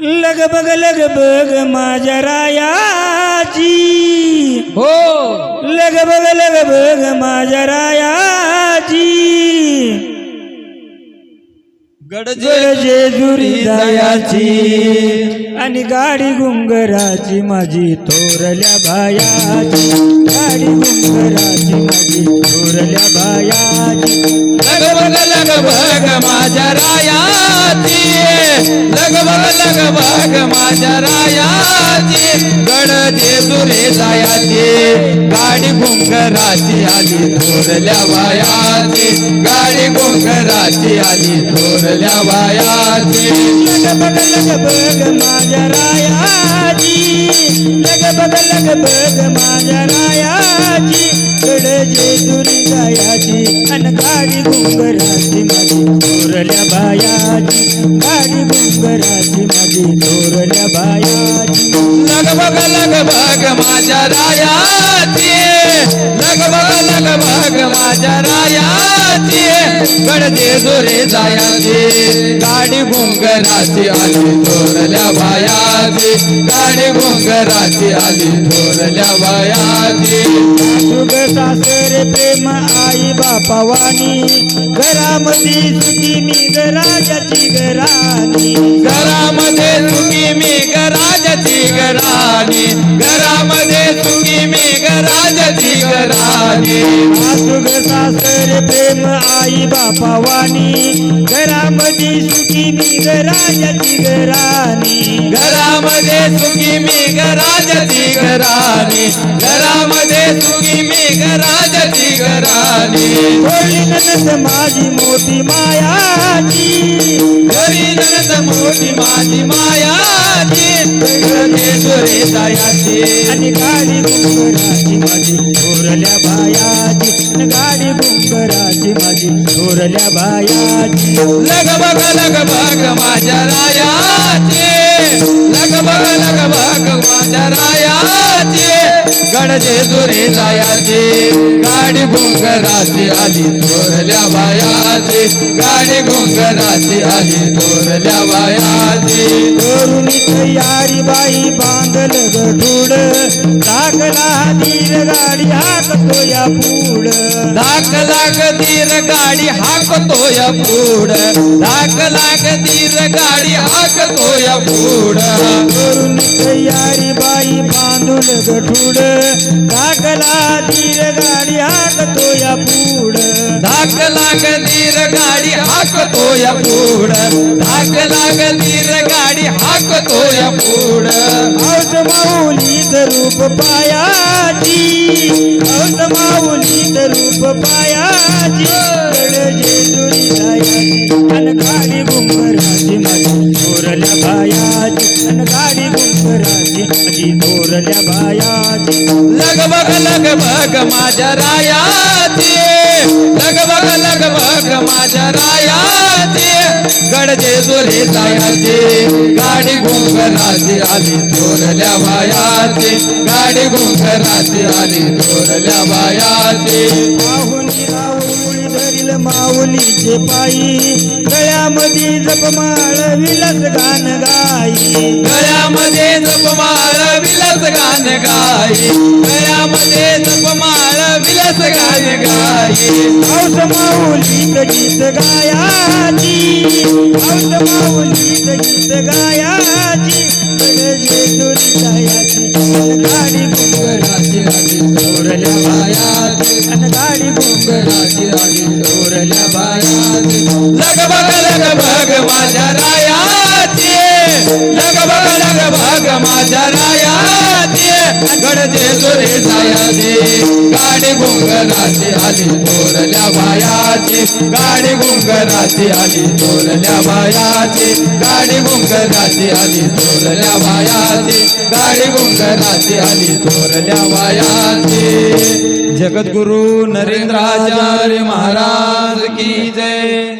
लग बग लग बग माझ्या रायाची. हो. लग बग लग बग माझ्या रायाची. गडजे जेजुरी जायाची आणि गाडी गुंगराची माझी थोरल्या बायाची. गाडी गुंगराची माझी थोरल्या बायाची. लग बग लग बग माझ्या रायाची लग बग माझ्या रायाची गड सुरे जायाची गाडी घुंगराची आली थोरल्या वायाची गाडी घुंगराची आली थोरल्या वायाची लगबग लगबग माझ्या रायाची लगबग लगबग माझ्या रायाची गड लगभग लगभग माझ्या रायाची लगभग लगभग माझ्या रायाची गडजे दोरे जायाची गाडी भुंगराची आली थोरल्या बायाची गाडी भुंगराची आली थोरल्या बायाची. सुग सासरे प्रेम आई बापावानी घरामध्ये सुखी मी राजाची घराणी सासरे प्रेम आई बापावानी घरामध्ये सुखी मी राजाची घराणी. घरामध्ये सुखी मी गराजची घराणी. घरामध्ये सुखी मी गराजची घराणी. थोडी ननद माझी मोठी मायाची. घरी ननद मोठी माझी मायाची. गडे सुरे जायाची आणि गाडी गुंगराची माझी थोरल्या बायाची. आणि गाडी गुंगराची माझी थोरल्या बायाची. लग बग लग बग माझ्या रायाचे. लग बग लग बग माझ्या रायाचे. गडजे दुरे जायाचे. गाडी घुंगराची आली थोरल्या बायाची. गाडी घुंगराची आली थोरल्या बायाची. तरुणी तयारी बाई बांधल टाकला धीर गाडी हाकतो या पुढ. धाक लाग तीर गाडी हाकतो या पुढ. धाक लाग तीर गाडी हाकतो या पुढ. तरुणी तयारी बाई बांधूल गठूड टाकला धीर गाडी हाकतो या पुढ. धाक लाग तीर गाडी हाकतो या पुढ. धाक गाडी हाकतो या पुढ. औस माऊलीच रूप पायाची औस माऊलीच रूप पायाची. जेजुरी जायाची अन गाडी गुंगराची माझी थोरल्या बायाची. अन गाडी गुंगराची माझी थोरल्या बायाची. लग बग लग बग माझ्या रायाची. जेजुरी जायाची गाडी घुंगराची आली थोरल्या बायाची गाडी घुंगराची आली थोरल्या बायाची. माहुली राहुली धरील माऊलीचे पायी गळ्यामध्ये जपमाळ विलस गान गाई. गळ्यामध्ये जपमाळ विलस गाण गाई. गळ्यामध्ये गाण गाई औस माऊलीत गीत गायाची. औस माऊलीत गीत गायाची. जेजुरी गायाची गाडी गुंगराची आली थोरल्या बायाची. बग माझ्या रायाची गड जेजुरी जायाची. गाडी गुंगराची आली चोरल्या बायाची. गाडी गुंगराची आली चोरल्या बायाची. गाडी गुंगराची आली चोरल्या बायाची. गाडी गुंगराची आली चोरल्या बायाची. जगद्गुरु नरेंद्राचार्य महाराज की जय.